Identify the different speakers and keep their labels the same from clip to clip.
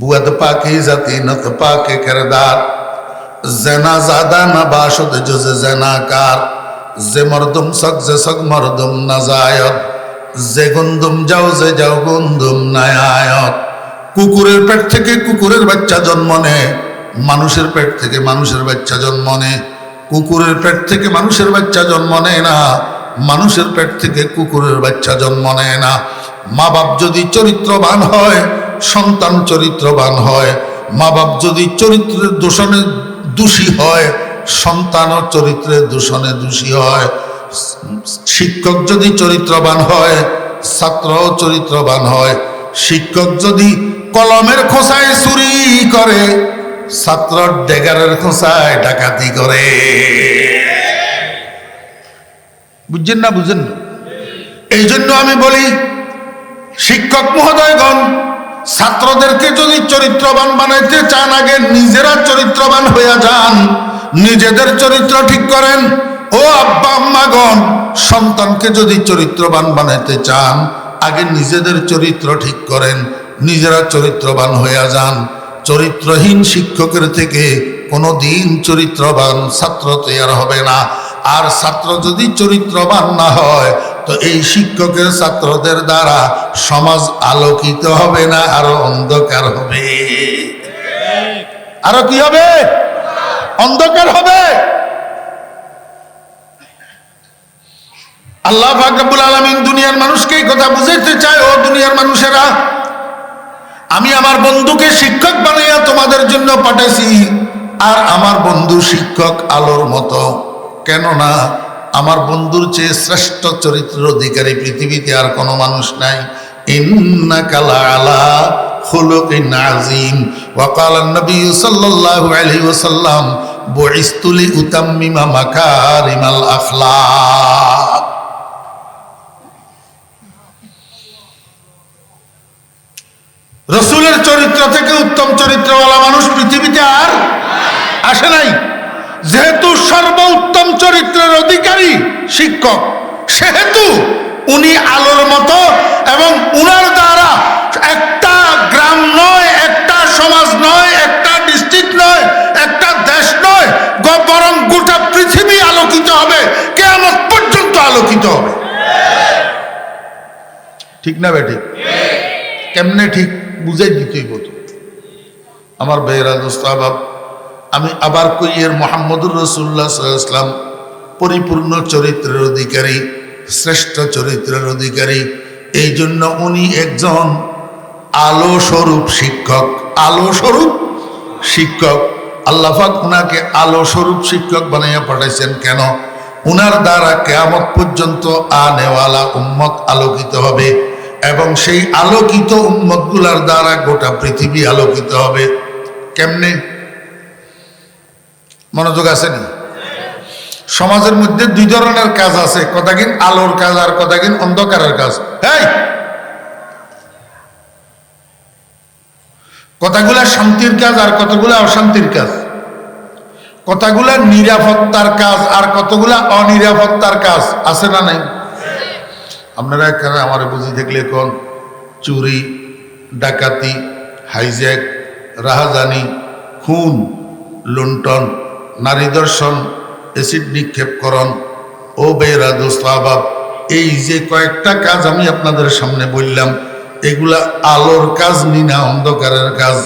Speaker 1: বুয়াদ পাকি জাতি নত পাকে কেরদার। জেনা জাদা না বাসদ জোজে জেনাকার যে মরদুম সক যে সক মরদুম না জায়ত যে গুন্দুম যাও যে যাও গুন্দুম নায়ায়ত কুকুরের পেট থেকে কুকুরের বাচ্চা জন্ম নেয় মানুষের পেট থেকে মানুষের বাচ্চা জন্ম নেয় কুকুরের পেট থেকে মানুষের বাচ্চা জন্ম নেয় না। মানুষের পেট থেকে কুকুরের বাচ্চা জন্ম নেয় না। মা বাপ যদি চরিত্রবান হয় সন্তান চরিত্রবান হয় মা বাপ যদি চরিত্রের দূষণে দোষী হয়, সন্তানও চরিত্রের দূষণে দোষী হয়। শিক্ষক যদি চরিত্রবান হয়, ছাত্রও চরিত্রবান হয়। শিক্ষক যদি কলমের খোসায় চুরি করে ছাত্র ডেগারের খোসায় ডাকাতি করে। বুঝছেন না বুঝেন না? এই জন্য আমি বলি, শিক্ষক মহোদয়গণ ছাত্রদেরকে যদি চরিত্রবান বানাইতে চান, আগে নিজেরা চরিত্রবান হইয়া যান। নিজেদের চরিত্র ঠিক করেন। ও আব্বা আম্মাগণ সন্তানকে যদি চরিত্রবান বানাইতে চান, আগে নিজেদের চরিত্র ঠিক করেন। নিজেরা চরিত্রবান হইয়া যান। চরিত্রহীন শিক্ষকের থেকে কোনো দিন চরিত্রবান ছাত্র তৈরি হবে না। আর ছাত্র যদি চরিত্রবান না হয়, তো এই শিক্ষকের ছাত্রদের দ্বারা সমাজ আলোকিত হবে না, আরও অন্ধকার হবে। আরও কি হবে? অন্ধকার হবে। আল্লাহ ফাকরাবুল আলমিন দুনিয়ার মানুষকে এই কথা বুঝাইতে চায়, ও দুনিয়ার মানুষেরা, আমি আমার বন্ধুকে শিক্ষক বানাইয়া তোমাদের জন্য পাঠাইছি, আর আমার বন্ধু শিক্ষক আলোর মতো। কেননা আমার বন্ধুর চেয়ে শ্রেষ্ঠ চরিত্রের অধিকারী পৃথিবীতে আর কোনো মানুষ নাই ইন্না কালা আলা خلق عظيم وقال النبي صلى الله عليه وسلم بعثت لأتمم مكارم الأخلاق রসুলের চরিত্র থেকে উত্তম চরিত্রওয়ালা মানুষ পৃথিবীতে আর আসে নাই যেহেতু সর্বোত্তম চরিত্রের অধিকারী শিক্ষক সেহেতু উনি আলোর মতো এবং উনার দ্বারা একটা গ্রাম নয় একটা সমাজ নয় একটা ডিস্ট্রিক্ট নয় একটা দেশ নয় বরং গোটা পৃথিবী আলোকিত হবে কেমন পর্যন্ত আলোকিত হবে। ঠিক না বেটি? কেমনে ঠিক? বুঝাই দিতেই বলতো আমার বেহরা দোস্তাবাব আমি আবার কই এর মোহাম্মদুর রসুল্লাহ সাল্লাম পরিপূর্ণ চরিত্রের অধিকারী, শ্রেষ্ঠ চরিত্রের অধিকারী। এই জন্য উনি একজন আলো স্বরূপ শিক্ষক। আলো স্বরূপ শিক্ষক আল্লাহাক উনাকে আলো স্বরূপ শিক্ষক বানাইয়া পাঠাইছেন কেন? উনার দ্বারা কেয়ামত পর্যন্ত আনেওয়ালা উম্মত আলোকিত হবে এবং সেই আলোকিত উম্মতগুলার দ্বারা গোটা পৃথিবী আলোকিত হবে। কেমনে? মনোযোগ আছে নি সমাজের মধ্যে দুই ধরনের কাজ আছে কথাকিন আলোর কাজ আর কথাকিন অন্ধকারের কাজ। এই কথাগুলা শান্তির কাজ আর কতগুলা অশান্তির কাজ। কথাগুলা নিরাপত্তার কাজ আর কতগুলা অনিরাপত্তার কাজ, আছে না নাই? আপনারা এখানে আমার বুঝি দেখলে কোন? চুরি, ডাকাতি হাইজ্যাক রাহাজানি, খুন, লুণ্ঠন। নারী দর্শন অ্যাসিড নিক্ষেপকরণ ও বেরা দোস্তাবাব এই যে কয়েকটা কাজ আমি আপনাদের সামনে বললাম, এগুলা আলোর কাজ নি না অন্ধকারের কাজ?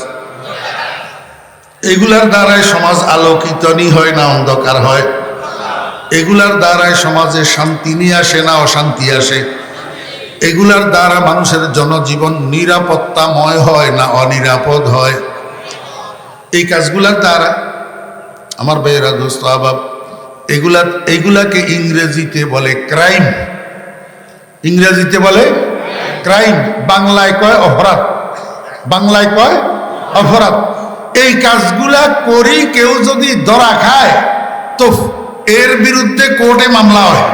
Speaker 1: এগুলার দ্বারাই সমাজ আলোকিত নি হয় না অন্ধকার হয়? এগুলার দ্বারাই সমাজে শান্তি নিয়ে আসে না অশান্তি আসে? এগুলার দ্বারা মানুষের জনজীবন নিরাপত্তাময় হয় না অনিরাপদ হয়? এই কাজগুলার দ্বারা আমার ভাইয়েরা, দোস্ত, আবাব, এগুলা, এগুলাকে ইংরেজিতে বলে ক্রাইম ইংরেজিতে বলে ক্রাইম বাংলায় কয় অপরাধ? বাংলায় কয় অপরাধ। এই কাজগুলা করি কেউ যদি ধরা খায়, তো এর বিরুদ্ধে কোর্টে মামলা হয়।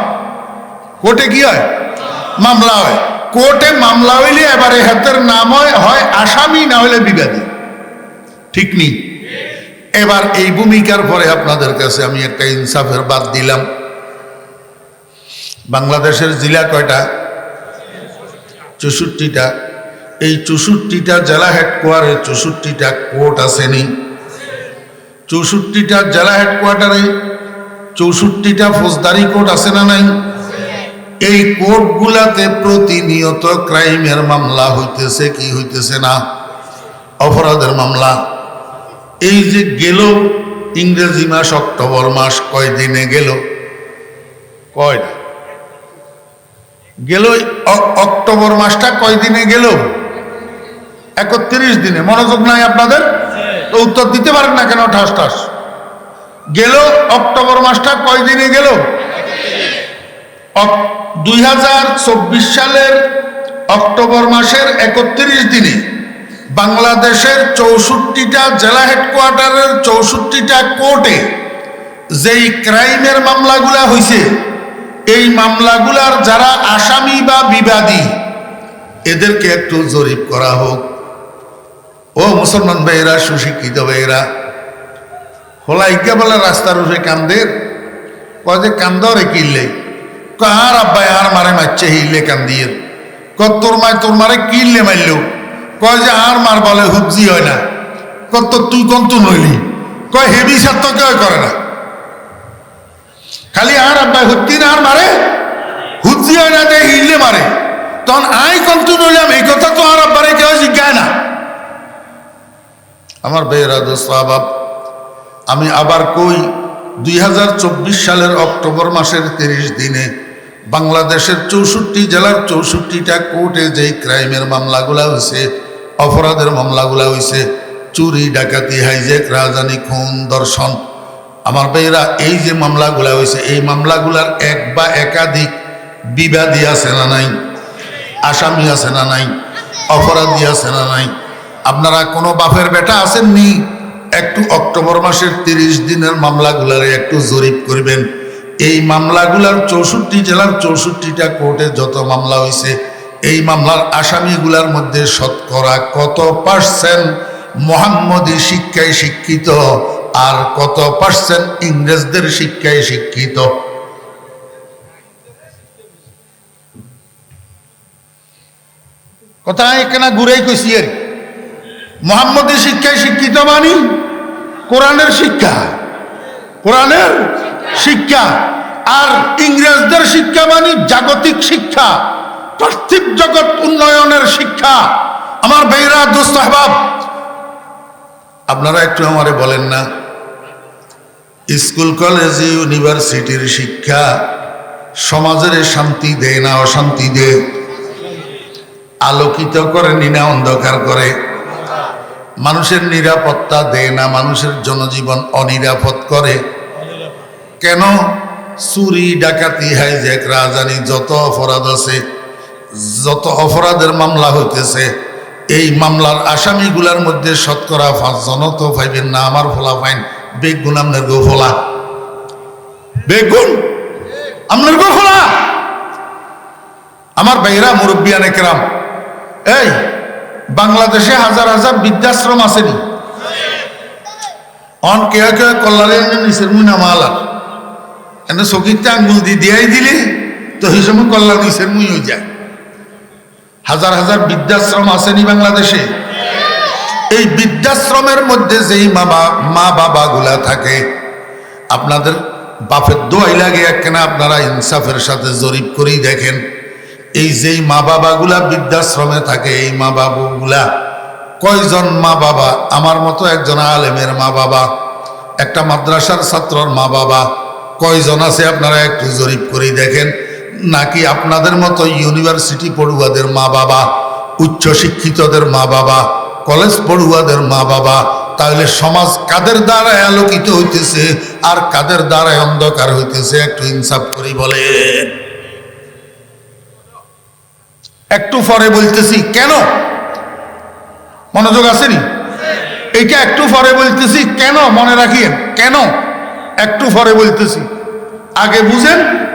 Speaker 1: কোর্টে কি হয়? মামলা হয়। কোর্টে মামলা হইলে এবারে হাতের নাম হয় আসামি, না হলে বিবাদী। ঠিক নেই? এবার এই ভূমিকার পরে আপনাদের কাছে আমি একটা ইনসাফের বাদ দিলাম। বাংলাদেশের জেলা কয়টা? চৌষট্টিটা। এই চৌষট্টিটা জেলা হেডকোয়ারে চৌষট্টিটা কোর্ট আসেনি। চৌষট্টিটা জেলা হেডকোয়ার্টারে চৌষট্টিটা ফৌজদারি কোর্ট আছে না নাই? এই কোর্টগুলাতে প্রতিনিয়ত ক্রাইমের মামলা হইতেছে কি হইতেছে না? অপরাধের মামলা। এই যে গেল, ইংরেজি মাস, অক্টোবর মাস কয় দিনে গেল? কয় গেল অ- অক্টোবর মাসটা কয় দিনে গেল? একত্রিশ দিনে। মনোযোগ নাই আপনাদের? তো উত্তর দিতে পারেন না কেন? ঠাস ঠাস। গেল অক্টোবর মাসটা কয় দিনে গেল দুই হাজার চব্বিশ সালের অক্টোবর মাসের একত্রিশ দিনে। বাংলাদেশের চৌষট্টিটা জেলা হেডকোয়ার্টারের চৌষট্টিটা কোর্টে যেই ক্রাইমের মামলাগুলা হয়েছে এই মামলাগুলার যারা আসামি বা বিবাদী, এদেরকে একটু জরিপ করা হোক। ও মুসলমান ভাইয়েরা, সুশিক্ষিত ভাইয়েরা, হোলাইকা বলে রাস্তার উপরে কান্দের কয় যে কান্দরে কিনলে আর আব্বাই আর মারে মারছে হিলে কান্দিয়ে? ক তোর মায়, তোর মারে কিনলে মারল কয় যে আর মার বলে হুবজি হয় না। কত তুই কন্ত নইলি কয় হেভি সাত্য কেউ করে না। খালি আর আব্বাই হত্যি না আর মারে? হুবজি হয় না যে হিলে মারে। তখন আই কন্ত নইলাম এই কথা তো আর আব্বারে কেউ জিজ্ঞায় না। আমার বেয়েরা দোস্ত, আবাব, আমি আবার কই দুই হাজার চব্বিশ সালের অক্টোবর মাসের তিরিশ দিনে বাংলাদেশের চৌষট্টি জেলার চৌষট্টিটা কোর্টে যেই ক্রাইমের মামলাগুলা হয়েছে অপরাধের মামলাগুলা হয়েছে চুরি, ডাকাতি হাইজেক রাজধানী, খুন, দর্শন। আমার ভাইয়েরা, এই যে মামলাগুলা হয়েছে এই মামলাগুলার এক বা একাধিক বিবাদী আছে না নাই? আসামি আছে না নাই? অপরাধী আছে না নাই? আপনারা কোনো বাপের বেটা আসেননি একটু অক্টোবর মাসের তিরিশ দিনের মামলাগুলারে একটু জরিপ করবেন। এই মামলাগুলার চৌষট্টি জেলার চৌষট্টিটা কোর্টে যত মামলা হয়েছে এই মামলার আসামিগুলার মধ্যে শতকরা কত পার্সেন্ট মোহাম্মদী শিক্ষায় শিক্ষিত আর কত পার্সেন্ট ইংরেজদের শিক্ষায় শিক্ষিত? কথা এখানে ঘুরেই কইছি আর মোহাম্মদী শিক্ষায় শিক্ষিত মানি? কোরআনের শিক্ষা। কোরআনের শিক্ষা। আর ইংরেজদের শিক্ষা মানি জাগতিক শিক্ষা। পার্থিব জগৎ উন্নয়নের শিক্ষা। আমার বেইরা দোস্ত আপনারা একটু আমারে বলেন না, স্কুল, কলেজ, ইউনিভার্সিটির শিক্ষা সমাজের শান্তি দেয় না অশান্তি দেয়? আলোকিত করে, নিনা অন্ধকার করে। মানুষের নিরাপত্তা দেয় না, মানুষের জনজীবন অনিরাপদ করে। কেন? চুরি, ডাকাতি, হাইজ্যাক, রাজানি, যত অপরাধ আছে যত অপরাধের মামলা হইতেছে, এই মামলার আসামিগুলার মধ্যে শতকরা পাঁচজন তো পাইবেন না, আমার ফোলা পাইন। বেগুন আপনার গো ফোলা। বেগুন আপনার গো ফোলা? আমার ভাইরা মুরব্বিয়ান একরাম এই, বাংলাদেশে হাজার হাজার বৃদ্ধাশ্রম আসেনি অন কে কে কল্লারে নিচের মুনা এনে চকিতে আঙ্গুল দি দিয়াই দিলে, তো সেই সময় কল্লা নিচের মুই হয়ে যায় হাজার হাজার বৃদ্ধাশ্রম আসেনি বাংলাদেশে। এই বৃদ্ধাশ্রমের মধ্যে যেই মা মা বাবা গুলা থাকে, আপনাদের বাপের দোয়াই লাগে একখানা, আপনারা ইনসাফের সাথে জরিপ করেই দেখেন। এই যেই মা বাবাগুলা বৃদ্ধাশ্রমে থাকে, এই মা বাবুগুলা, কয়জন মা বাবা? আমার মতো একজন আলেমের মা বাবা, একটা মাদ্রাসার ছাত্রর মা বাবা, কয়জন আছে আপনারা একটু জরিপ করেই দেখেন। নাকি আপনাদের মতো ইউনিভার্সিটি পড়ুয়াদের মা বাবা, উচ্চ শিক্ষিতদের মা বাবা, কলেজ পড়ুয়াদের মা বাবা, তাহলে সমাজ কাদের দ্বারা আলোকিত হইতেছে আর কাদের দ্বারা অন্ধকার হইতেছে? একটু ইনসাফ করি বলে। একটু পরে বলতেছি, কেন? মনোযোগ আসেনি? এইটা একটু পরে বলতেছি, কেন? মনে রাখিয়েন, কেন? একটু পরে বলতেছি। আগে বুঝেন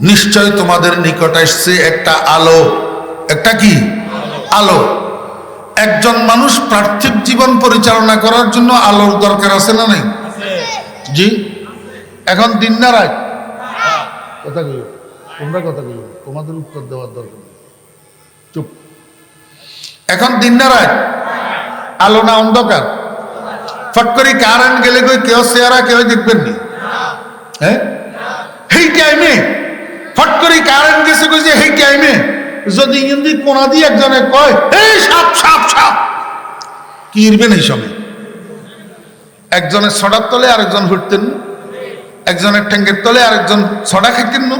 Speaker 1: নিশ্চয় তোমাদের নিকট আসছে একটা আলো। একটা কি? আলো। একজন মানুষ পার্থিব জীবন পরিচালনা করার জন্য আলোর দরকার আছে না নাই? জি? এখন দিন না রাত? কথা কই তোমরা কথা বলো তোমাদের উত্তর দেওয়ার দরকার চুপ। এখন দিন না রাত? আলো না অন্ধকার? ফট করে কারেন্ট গেলে কই কেউ চেহারা কেউ দেখবেন নি? হ্যাঁ? সেই টাইমে ফট করে কারেন্ট গেছে কই যে সেই টাইমে যদি ইন্দি কোনা দিয়ে একজনে কয় এই সাপ সাপ সাপ! কি ইরবেন এই সময়? একজনের ছড়ার তলে আরেকজন ঘুরতেন একজনের ঠ্যাঙ্গের তলে আরেকজন ছড়া খাইতেন না?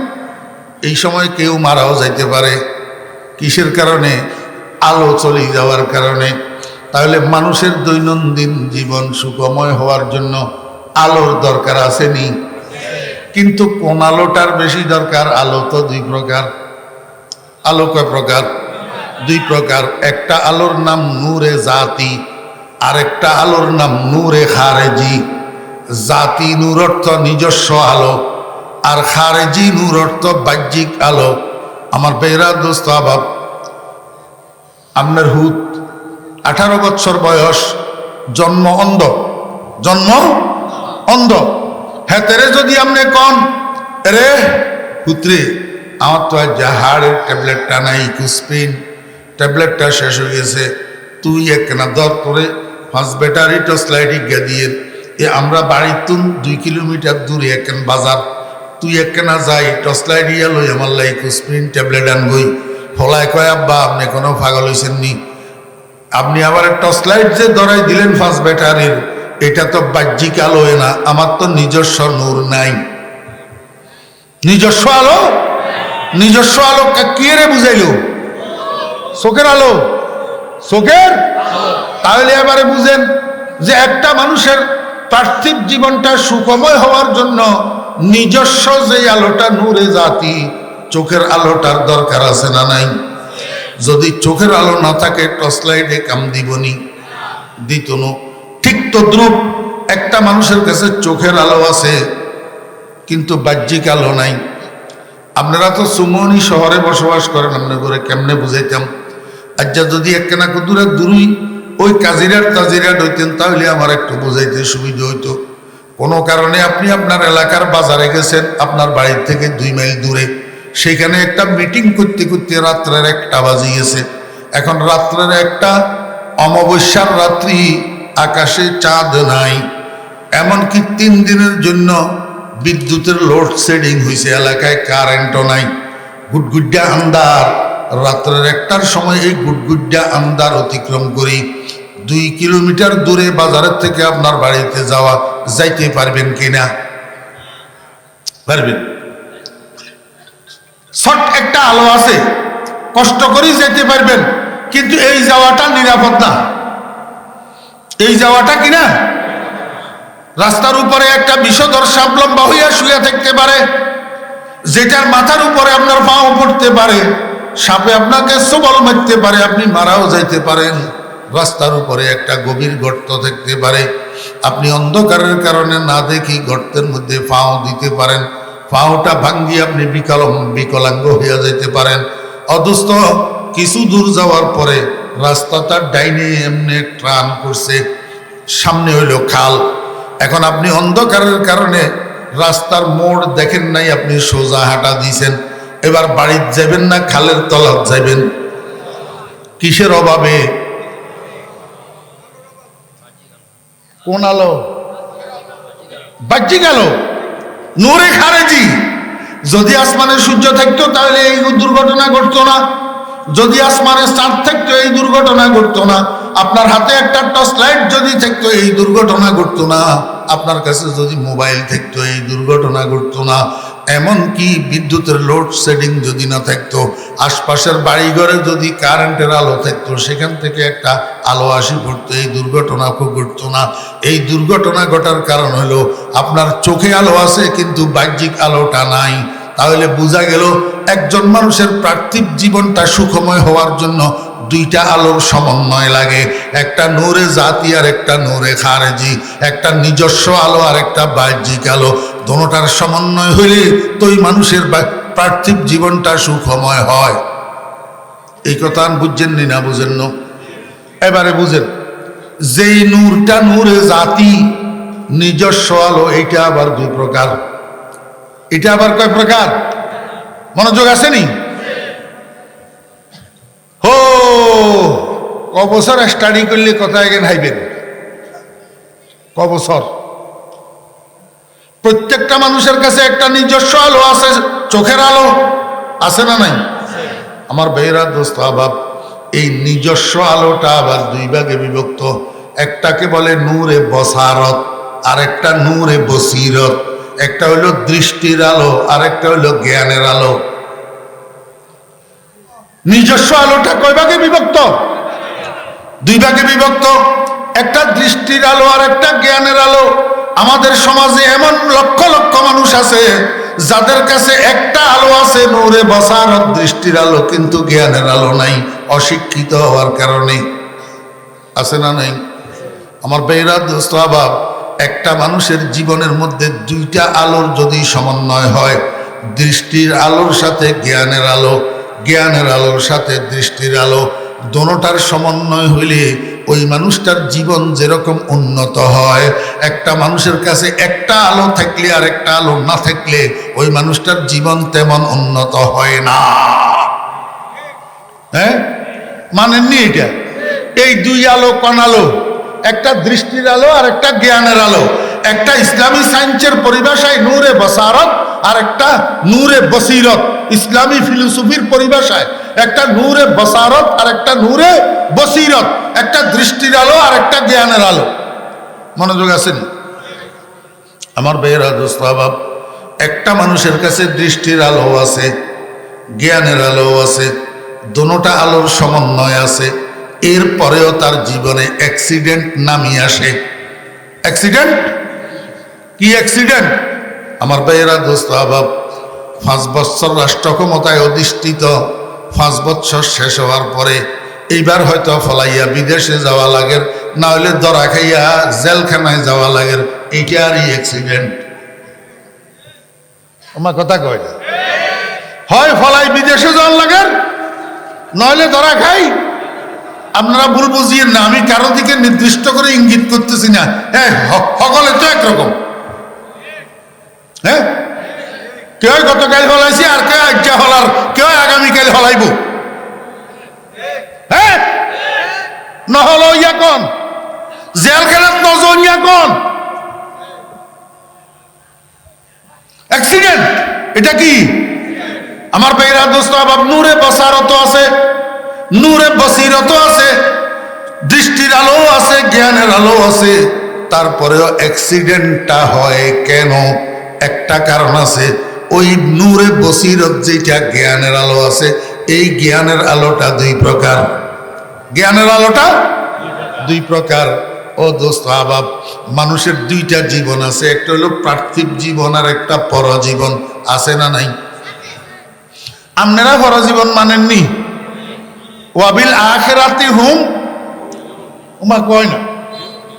Speaker 1: এই সময় কেউ মারাও যাইতে পারে। কিসের কারণে? আলো চলে যাওয়ার কারণে। তাহলে মানুষের দৈনন্দিন জীবন সুখময় হওয়ার জন্য আলোর দরকার আসেনি। কিন্তু কোন আলোটার বেশি দরকার? আলো তো দুই প্রকার। আলো কয় প্রকার? দুই প্রকার। একটা আলোর নাম নূরে জাতি, আরেকটা আলোর নাম নূরে খারেজি। জাতি নূর অর্থ নিজস্ব আলো, আর খারেজি নূর অর্থ বাহ্যিক আলো। আমার বেহরা দোস্ত আবাব, আপনার হুত আঠারো বছর বয়স, জন্ম অন্ধ। জন্ম অন্ধ। হ্যাঁ যদি আপনি কন রে পুত্রে, আমার তো আর জাহাড়ের ট্যাবলেটটা নাই, কুসপিন, ট্যাবলেটটা শেষ হয়ে গেছে। তুই একখানা দর করে ব্যাটারি টসলাইটি গে দিয়ে এ আমরা বাড়ির তুন দুই কিলোমিটার দূরে একখান বাজার। তুই একখানা যাই টসলাইট ইয়া লই আমার লাই কুসপিন, ট্যাবলেট আনবই। ফলায় কয়, আব্বা, আপনি কোনো পাগল হয়েছেন নি? আপনি আবার টর্চ লাইট যে ধরাই দিলেন ফার্স্ট ব্যাটারির এটা তো বাহ্যিক আলো না, আমার তো নিজস্ব নূর নাই। নিজস্ব আলো? নিজস্ব আলো কে রে বুঝাইল? চোখের আলো। চোখের? তাহলে এবারে বুঝেন যে একটা মানুষের পার্থিব জীবনটা সুখময় হওয়ার জন্য নিজস্ব যে আলোটা নূরে জাতি, চোখের আলোটার দরকার আছে না নাই? যদি চোখের আলো না থাকে টর্চ লাইটে কাম দিবনি। দিত। ঠিক তদ্রুপ একটা মানুষের কাছে চোখের আলো আছে, কিন্তু বাহ্যিক আলো নাই। আপনারা তো সুমনি শহরে বসবাস করেন আপনার করে কেমনে বুঝাইতাম? আচ্ছা যদি একখানা দূরে দূরই ওই কাজিরার তাজিরাট হইতেন তাহলে আমার একটু বুঝাইতে সুবিধা হইতো। কোনো কারণে আপনি আপনার এলাকার বাজারে গেছেন, আপনার বাড়ির থেকে দুই মাইল দূরে। সেখানে একটা মিটিং করতে করতে রাত্রের একটা বাজি গেছে এখন রাত্রের একটা অমাবস্যার রাত্রি, আকাশে চাঁদ নাই। এমনকি তিন দিনের জন্য বিদ্যুতের লোড শেডিং হয়েছে এলাকায় কারেন্টও নাই। গুডগুড্ডা আন্দার রাত্রের একটার সময় এই গুডগুড্ডা আন্দার অতিক্রম করি দুই কিলোমিটার দূরে বাজারের থেকে আপনার বাড়িতে যাওয়া যাইতে পারবেন কিনা? পারবেন। শর্ট একটা আলো আছে। কষ্ট করেই যেতে পারবেন, কিন্তু এই যাওয়াটা নিরাপদ না। এই যাওয়াটা কিনা রাস্তার উপরে একটা বিষধর সাপ লম্বা হইয়া শুয়ে থাকতে পারে, যেটার মাথার উপরে আপনার পাও পড়তে পারে, সাপে আপনাকে সবল মারতে পারে, আপনি মারাও যাইতে পারেন। রাস্তার উপরে একটা গভীর গর্ত থাকতে পারে, আপনি অন্ধকারের কারণে না দেখি গর্তের মধ্যে পাও দিতে পারেন। পাওটা ভাঙ্গি আপনি বিকল বিকলাঙ্গ হইয়া যাইতে পারেন। অদুস্থ কিছু দূর যাওয়ার পরে রাস্তাটার ডাইনে এমনি ট্রান করছে, সামনে হইল খাল। এখন আপনি অন্ধকারের কারণে রাস্তার মোড় দেখেন নাই, আপনি সোজা হাঁটা দিয়েছেন। এবার বাড়ির যাবেন না, খালের তলাত যাবেন কিসের অভাবে? কোন আলো? বাহ্যিক আলো নূরে খারেজি। যদি আসমানে সূর্য থাকতো, তাহলে এই দুর্ঘটনা ঘটতো না। যদি আসমানে চাঁদ থাকতো, এই দুর্ঘটনা ঘটতো না। আপনার হাতে একটা টর্চ লাইট যদি থাকতো, এই দুর্ঘটনা ঘটতো না। আপনার কাছে যদি মোবাইল থাকতো, এই দুর্ঘটনা ঘটতো না। এমনকি বিদ্যুতের লোড শেডিং যদি না থাকতো, আশপাশের বাড়িঘরে যদি কারেন্টের আলো থাকতো, সেখান থেকে একটা আলো আসি পড়তো এই দুর্ঘটনা খুব ঘটতো না। এই দুর্ঘটনা ঘটার কারণ হলো, আপনার চোখে আলো আছে, কিন্তু বাহ্যিক আলোটা নাই। তাহলে বোঝা গেল, একজন মানুষের পার্থিব জীবনটা সুখময় হওয়ার জন্য দুইটা আলোর সমন্বয় লাগে। একটা নূরে জাতি আর একটা নূরে খারেজি। একটা নিজস্ব আলো আর একটা বাহ্যিক আলো। দোনোটার সমন্বয় হইলে তো ওই মানুষের পার্থিব জীবনটা সুখময় হয়। এই কথা বুঝছেন নি না, বুঝেন না? এবারে বুঝেন। যেই নূরটা নূরে জাতি, নিজস্ব আলো এটা আবার দুই প্রকার। এটা আবার কয় প্রকার? মনোযোগ আসেনি হো ক বছর স্টাডি করলে কোথায় গেন হাইবেন। ক বছর প্রত্যেকটা মানুষের কাছে একটা নিজস্ব আলো আছে, চোখের আলো আছে না নাই? আমার বেহরা দোস্ত, আবাব, এই নিজস্ব আলোটা আবার দুই ভাগে বিভক্ত। একটাকে বলে নূরে বসারত আর একটা নূরে বসিরত। একটা হইল দৃষ্টির আলো আর একটা হইল জ্ঞানের আলো। নিজস্ব আলোটা কয় ভাগে বিভক্ত? দুই ভাগে বিভক্ত। একটা দৃষ্টির আলো আর একটা জ্ঞানের আলো। আমাদের সমাজে এমন লক্ষ লক্ষ মানুষ আছে, যাদের কাছে একটা আলো আছে, নূরে বসার দৃষ্টির আলো, কিন্তু জ্ঞানের আলো নাই, অশিক্ষিত হওয়ার কারণে। আছে না নাই? আমার বেহরা দোস্তাবাব একটা মানুষের জীবনের মধ্যে দুইটা আলোর যদি সমন্বয় হয়, দৃষ্টির আলোর সাথে জ্ঞানের আলো, জ্ঞানের আলোর সাথে দৃষ্টির আলো, দোনোটার সমন্বয় হইলে ওই মানুষটার জীবন যেরকম উন্নত হয়, একটা মানুষের কাছে একটা আলো থাকলে আর একটা আলো না থাকলে ওই মানুষটার জীবন তেমন উন্নত হয় না। হ্যাঁ? মানেননি এটা? এই দুই আলো কোন আলো? একটা দৃষ্টির আলো আর একটা জ্ঞানের আলো। একটা ইসলামী সায়েন্সের পরিভাষায় নূরে বসারত আর একটা নূরে বসিরত। ইসলামী ফিলোসফির পরিভাষায়, একটা নূরে বসারত আর একটা নূরে বসিরত, একটা দৃষ্টির আলো আর একটা জ্ঞানের আলো। মনোযোগ আসেনি? আমার বেয়েরা দোস্তাবাব একটা মানুষের কাছে দৃষ্টির আলো আছে, জ্ঞানের আলো আছে দোনোটা আলোর সমন্বয় আছে, এরপরেও তার জীবনে অ্যাক্সিডেন্ট নামিয়ে আসে। অ্যাক্সিডেন্ট? কি অ্যাক্সিডেন্ট? আমার আবাব পাঁচ বছর রাষ্ট্র ক্ষমতায় অধিষ্ঠিত, পাঁচ বছর শেষ হওয়ার পরে এইবার হয়তো ফলাইয়া বিদেশে যাওয়া লাগে না হলে দরা খাইয়া জেলখানায় যাওয়া লাগে এইটারই অ্যাক্সিডেন্ট আমার কথা কয় না। হয় ফলাই বিদেশে যাওয়ার লাগে নইলে ধরা খাই। আপনারা ভুল বুঝিয়েন না, আমি কারও দিকে নির্দিষ্ট করে ইঙ্গিত করতেছি না। হ্যাঁ সকলে তো একরকম। হ্যাঁ? কেউ গতকাল হলাইছি আর কেউ আজ্ঞা হলার, কেউ আগামীকাল হলাইব। হ্যাঁ নহল ইয়া কন? জেলখানাত নজন ইয়া কন? অ্যাক্সিডেন্ট এটা কি? আমার বেরা দোস্ত, আবার নূরে বসারত আছে, নূরে বসিরত আছে, দৃষ্টির আলো আছে, জ্ঞানের আলো আছে। তারপরেও অ্যাক্সিডেন্টটা হয় কেন? একটা কারণ আছে ওই নূরে বসিরত যেটা জ্ঞানের আলো আছে, এই জ্ঞানের আলোটা দুই প্রকার। জ্ঞানের আলোটা দুই প্রকার। ও দোস্ত, আবাব, মানুষের দুইটা জীবন আছে। একটা হলো পার্থিব জীবন আর একটা পরজীবন। আছে না নাই? আপনারা পরজীবন মানেননি? ওয়াবিল আখেরাতে হুম। উমা কয় না?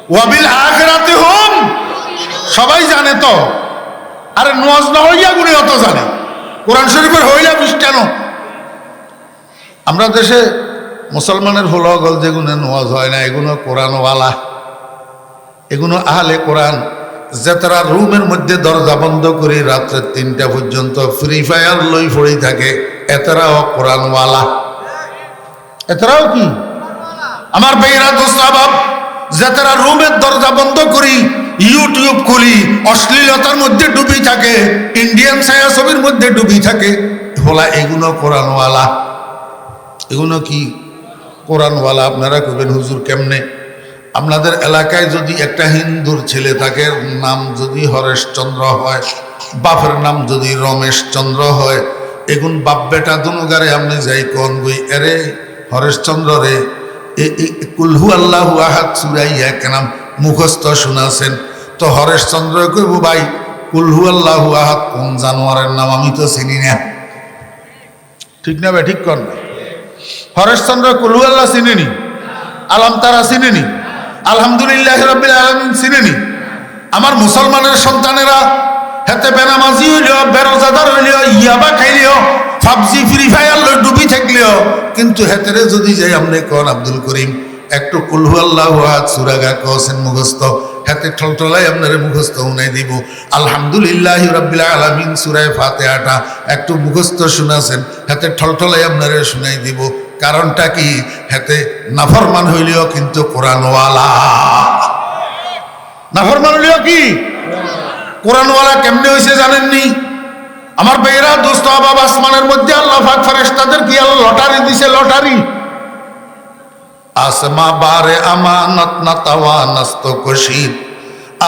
Speaker 1: ওয়াবিল আখেরাতে হুম। সবাই জানে তো? আরে নোয়াজ না হইয়া গুণে অত জানে। কোরআন শরীফের হইলা খ্রিস্টানো আমরা দেশে মুসলমানের হলগল যেগুলো নোয়াজ হয় না, এগুলো কোরআনওয়ালা। এগুলো আহলে কোরআন যে তারা রুমের মধ্যে দরজা বন্ধ করে রাত্রে তিনটা পর্যন্ত, ফ্রি ফায়ার লই পড়ে থাকে, এতারাও কোরআনওয়ালা। এতারাও কি? আমার বেয়েরা দোস্তাবাব যে তারা রুমের দরজা বন্ধ করি ইউটিউব খুলি, অশ্লীলতার মধ্যে ডুবি থাকে ইন্ডিয়ান ছায়াছবির মধ্যে ডুবি থাকে। হলা এগুলো কোরআনওয়ালা। এগুলো কি কোরআনওয়ালা? আপনারা কবেন হুজুর কেমনে? আপনাদের এলাকায় যদি একটা হিন্দুর ছেলে থাকে নাম যদি হরেশচন্দ্র হয়, বাপের নাম যদি রমেশচন্দ্র হয়, এগুন বাপ বেটা দুনুগারে আপনি যাই কন গই, এরে হরেশচন্দ্র রে কুলহু আল্লাহু আহাদ সুরাইয়া কেনাম। মুখস্থ শুনাছেন। তো হরেশচন্দ্র কইব, ভাই কুলহু আল্লাহু আহাদ, কোন জানোয়ারের নাম আমি তো চিনি না। ঠিক না ভাই ঠিক কর না। হরেশচন্দ্র কুলহু আল্লাহ চিনেনি আলাম তারা চিনেনি আলহামদুলিল্লাহ রবিল আলমিন চিনেনি আমার মুসলমানের সন্তানেরা হেতে বেনামাজি হইলেও বেরোজাদার হইলেও ইয়াবা খাইলেও পাবজি ফ্রি ফায়ার ডুবি থাকলেও কিন্তু হেতেরে যদি যাই আপনি কন আব্দুল করিম একটু কুলহু আল্লাহ সুরাগা কসেন মুখস্থ। হাতে ঠলঠলাই আপনার মুখস্থ উনাই দিব। আলহামদুলিল্লাহ রাব্বিল আলামিন, সুরায় ফাতেহাটা একটু মুখস্থ শুনাছেন। হাতে ঠলঠলাই আপনারে শুনাই দিব। কারণটা কি? হাতে নাফরমান হইলেও কিন্তু কোরআনওয়ালা। নাফরমান হইলেও কি? কোরআনওয়ালা কেমনে হয়েছে জানেননি? আমার বেয়েরা দোস্ত আবাব আসমানের মধ্যে আল্লাহ ফাক ফেরেশতাদের কি আল্লাহ লটারি দিছে, লটারি? আসমা বারে আমানত না তাওয়া নস্ত কশিদ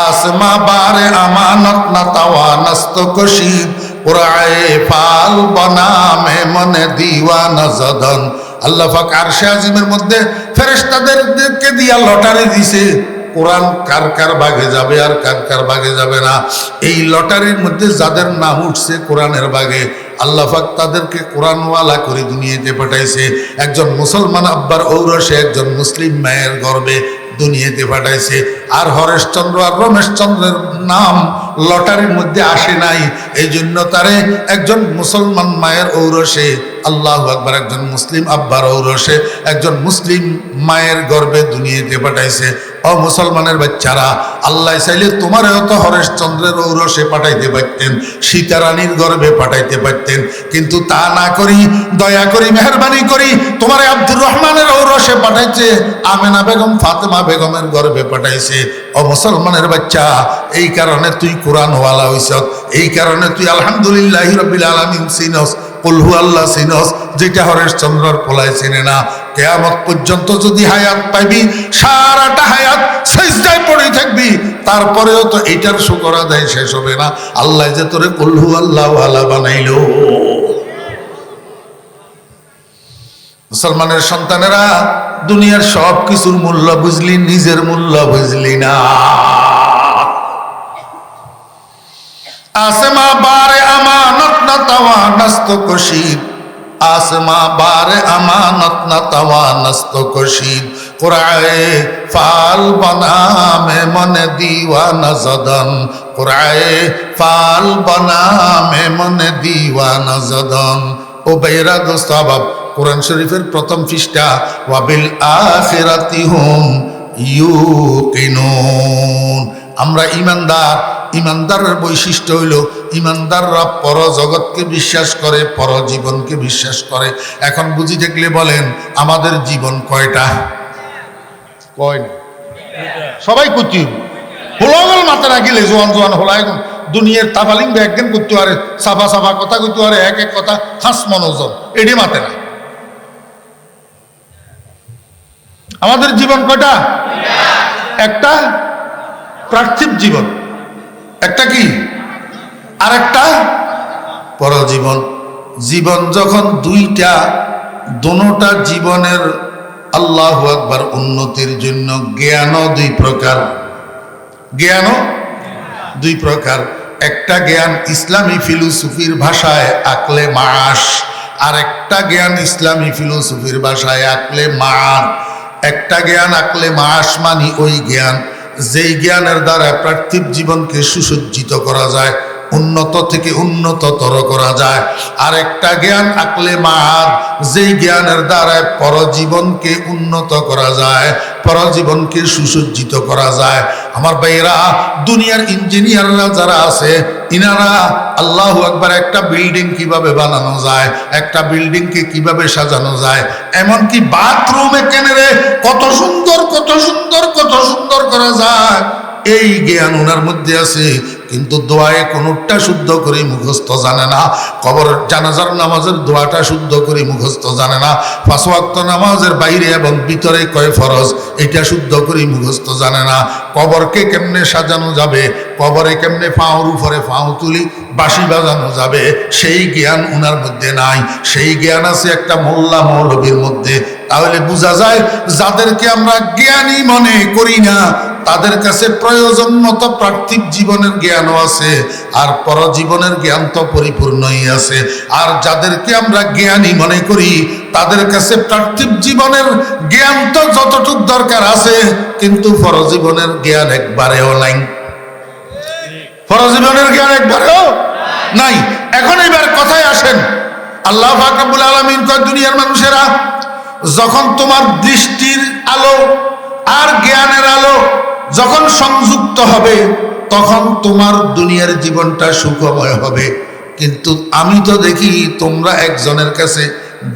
Speaker 1: আসমা বারে আমানত না তাওয়া নস্ত কশিদ পুরায়ে ফাল বনামে মনে দিওয়ানা জদন। আল্লাহ পাক আরশে আজিমের মধ্যে ফেরেশতাদেরকে দিয়া লটারি দিছে। কোরআন কার কার ভাগে যাবে আর কার কার ভাগে যাবে না। এই লটারির মধ্যে যাদের নাম উঠছে কোরআনের ভাগে আল্লাহ পাক তাদেরকে কোরআনওয়ালা করে দুনিয়াতে পাঠাইছে। একজন মুসলমান আব্বার ঔরসে একজন মুসলিম মায়ের গর্বে দুনিয়াতে পাঠাইছে। আর হরেশচন্দ্র আর রমেশচন্দ্রের নাম লটারির মধ্যে আসে নাই। এই জন্য তারে একজন মুসলমান মায়ের ঔরসে আল্লাহ আকবার, একজন মুসলিম আব্বার ঔরসে একজন মুসলিম মায়ের গর্বে দুনিয়াতে পাঠাইছে। ও মুসলমানের বাচ্চারা, আল্লাহ চাইলে তোমারও তো হরেশচন্দ্রের ঔরসে পাঠাইতে পারতেন, সীতারানীর গর্বে পাঠাইতে পারতেন। কিন্তু তা না করি, দয়া করি, মেহরবানি করি, তোমার আব্দুর রহমানের ঔরসে পাঠাইছে, আমেনা বেগম, ফাতেমা বেগমের গর্বে পাঠাইছে। ও মুসলমানের বাচ্চা, এই কারণে তুই কোরআনওয়ালা হইস এই কারণে তুই আলহামদুলিল্লাহ রবিল আলমিন সিনস কলহু আল্লাহ সিনস, যেটা হরেশ চন্দ্রর পোলায় চিনে না। কেয়ামত পর্যন্ত যদি হায়াত পাইবি, সারাটা হায়াত শেষদায় পড়ে থাকবি। তারপরেও তো এইটার শুকর আদায় শেষ হবে না। আল্লাহ যে তোরে কলহু আল্লাহ আলা বানাইলো। মুসলমানের সন্তানেরা, দুনিয়ার সব কিছুর মূল্য বুঝলি, নিজের মূল্য বুঝলি না। আসমা বারে আসমা বারে আমানত না তাওয়া নস্ত কশিদ কুরায়ে ফাল বনামে মনে দিওয়ানা জদন। কুরায়ে ফাল বনামে মনে দিওয়ানা জদন। ও বেরা দোস্ত আবাব, কোরআন শরীফের প্রথম পৃষ্ঠা, ওয়াবিল আখিরাতি হুম ইউকিনুন। আমরা ইমানদার ইমানদারের বৈশিষ্ট্য হইল, ইমানদাররা পর জগৎকে বিশ্বাস করে পর জীবনকে বিশ্বাস করে। এখন বুঝি দেখলে বলেন, আমাদের জীবন কয়টা? কয় সবাই করতে হোলাগল মাথা রাখিলে জোয়ান জোয়ান হোলাই দুনিয়ার তাবালিং একদিন করতে পারে, সাফা সাফা কথা করতে পারে, এক এক কথা, খাস মনোজন এডি মাতে না। আমাদের জীবন কয়টা? একটা পার্থিব জীবন। একটা কি? আর একটা পরজীবন। জীবন যখন দুইটা দোনোটা জীবনের আল্লাহ আকবার উন্নতির জন্য জ্ঞানও দুই প্রকার। জ্ঞানও দুই প্রকার। একটা জ্ঞান ইসলামী ফিলোসফির ভাষায় আকলে মাস আর একটা জ্ঞান ইসলামী ফিলোসফির ভাষায় আকলে মান একটা জ্ঞান আকলে মাস মানি ওই জ্ঞান। যেই জ্ঞানের দ্বারা পার্থিব জীবনকে সুসজ্জিত করা যায়, উন্নত থেকে উন্নততর করা যায়। আর একটা জ্ঞান আকলে মাহাত যেই জ্ঞানের দ্বারা পরজীবনকে উন্নত করা যায়, পরজীবনকে সুসজ্জিত করা যায়। আমার ভাইয়েরা, দুনিয়ার ইঞ্জিনিয়াররা যারা আছে ইনারা আল্লাহ একবার একটা বিল্ডিং কীভাবে বানানো যায়, একটা বিল্ডিংকে কীভাবে সাজানো যায়, এমনকি বাথরুমে কেনে কত সুন্দর কত সুন্দর কত সুন্দর করা যায়। এই জ্ঞান ওনার মধ্যে আছে। কিন্তু দোয়ায় কোনোটা শুদ্ধ করে মুখস্থ জানে না। কবর জানাজার নামাজের দোয়াটা শুদ্ধ করে মুখস্থ জানে না। ফাঁসওয়াক্ত নামাজের বাইরে এবং ভিতরে কয় ফরজ, এটা শুদ্ধ করে মুখস্থ জানে না। কবরকে কেমনে সাজানো যাবে? কবরে কেমনে ফাঁওর উপরে ফাঁও তুলি? বাঁশি বাজানো যাবে? সেই জ্ঞান উনার মধ্যে নাই। সেই জ্ঞান আছে একটা মোল্লা মৌলবীর মধ্যে। তাহলে বোঝা যায় যাদেরকে আমরা জ্ঞানী মনে করি না, তাদের কাছে প্রয়োজন মতো পার্থিব জীবনের জ্ঞানও আছে আর পরজীবনের জ্ঞান তো পরিপূর্ণই আছে। আর যাদেরকে আমরা জ্ঞানী মনে করি, তাদের কাছে পার্থিব জীবনের জ্ঞান তো যতটুক দরকার আছে, কিন্তু পরজীবনের জ্ঞান একবারেও নাই। পরজীবনের জ্ঞান একবারেও নাই। এখন এবার কথায় আসেন। আল্লাহ ফাকবুল আলমিন কয়, দুনিয়ার মানুষেরা যখন তোমার দৃষ্টির আলো আর জ্ঞানের আলো যখন সংযুক্ত হবে, তখন তোমার দুনিয়ার জীবনটা সুখময় হবে। কিন্তু আমি তো দেখি তোমরা একজনের কাছে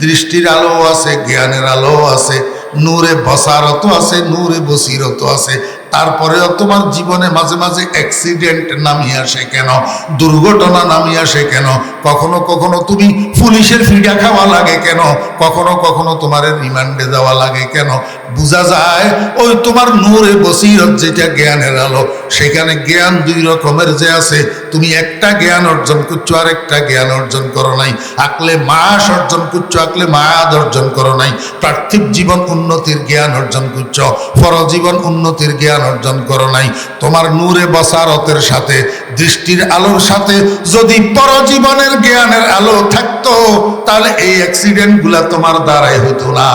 Speaker 1: দৃষ্টির আলো আছে, জ্ঞানের আলো আছে, নূরে বসারত আছে, নূরে বসিরত আছে। তারপরেও তোমার জীবনে মাঝে মাঝে অ্যাক্সিডেন্ট নামিয়ে আসে কেন? দুর্ঘটনা নামিয়ে আসে কেন? কখনো কখনো তুমি পুলিশের ফিডা খাওয়া লাগে কেন? কখনো কখনো তোমার রিমান্ডে দেওয়া লাগে কেন? বোঝা যায়, ওই তোমার নূরে বসিরত যেটা জ্ঞানের আলো, সেখানে জ্ঞান দুই রকমের যে আছে, তুমি একটা জ্ঞান অর্জন করছ আর একটা জ্ঞান অর্জন করো নাই। আকলে মাস অর্জন করছ, আকলে মায়াদ অর্জন করো নাই। পার্থিব জীবন উন্নতির জ্ঞান অর্জন করছ, পরজীবন উন্নতির জ্ঞান অর্জন করো নাই। তোমার নূরে বসারতের সাথে দৃষ্টির আলোর সাথে যদি পরজীবনের জ্ঞানের আলো থাকতো, তাহলে এই অ্যাক্সিডেন্টগুলা তোমার দ্বারাই হতো না।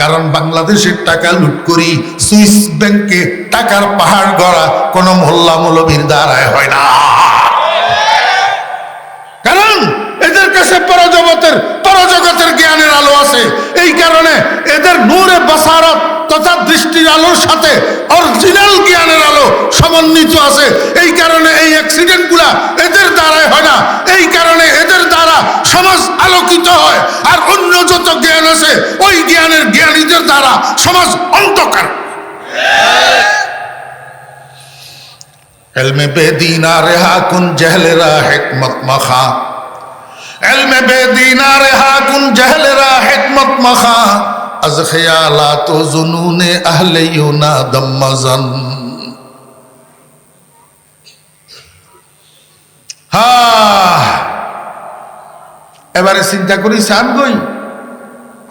Speaker 1: কারণ বাংলাদেশের টাকা লুট করি, সুইস ব্যাংকে টাকার পাহাড় গড়া কোনো মোল্লা মৌলবীর দ্বারায় হয় না। কারণ এদের কাছে পরজগতের পরজগতের জ্ঞানের আলো আছে। এই কারণে এদের নূরে বসারত তথা দৃষ্টির আলোর সাথে অরিজিনাল জ্ঞানের আলো সমন্বিত আছে। এই কারণে এই অ্যাক্সিডেন্টগুলা এদের দ্বারাই হয় না। এই কারণে এদের দ্বারা সমাজ আলোকিত হয়। আর অন্য যত জ্ঞান আছে, ওই জ্ঞানের জ্ঞানীদের দ্বারা সমাজ অন্ধকার। এলমে বেদিনা রেহা কুন জহলেরা হেকমত মখা। এলমে বেদিনা রেহা কুন জহলেরা হেকমত মখা। আজ খেয়ালা তো জুনুনে আহলে এবারে চিন্তা করি সান গই।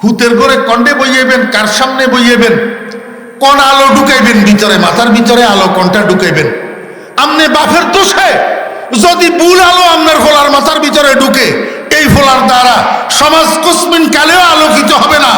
Speaker 1: হুতের ঘরে কণ্ঠে বইয়েবেন, কার সামনে বইয়েবেন? কোন আলো ঢুকাইবেন ভিতরে, মাথার ভিতরে আলো কোনটা ঢুকাইবেন? আমনে বাফের দোষে যদি বুল আলো আমনার ফোলার মাথার ভিতরে ঢুকে, এই ফোলার দ্বারা সমাজ কুসমিন কালেও আলোকিত হবে না।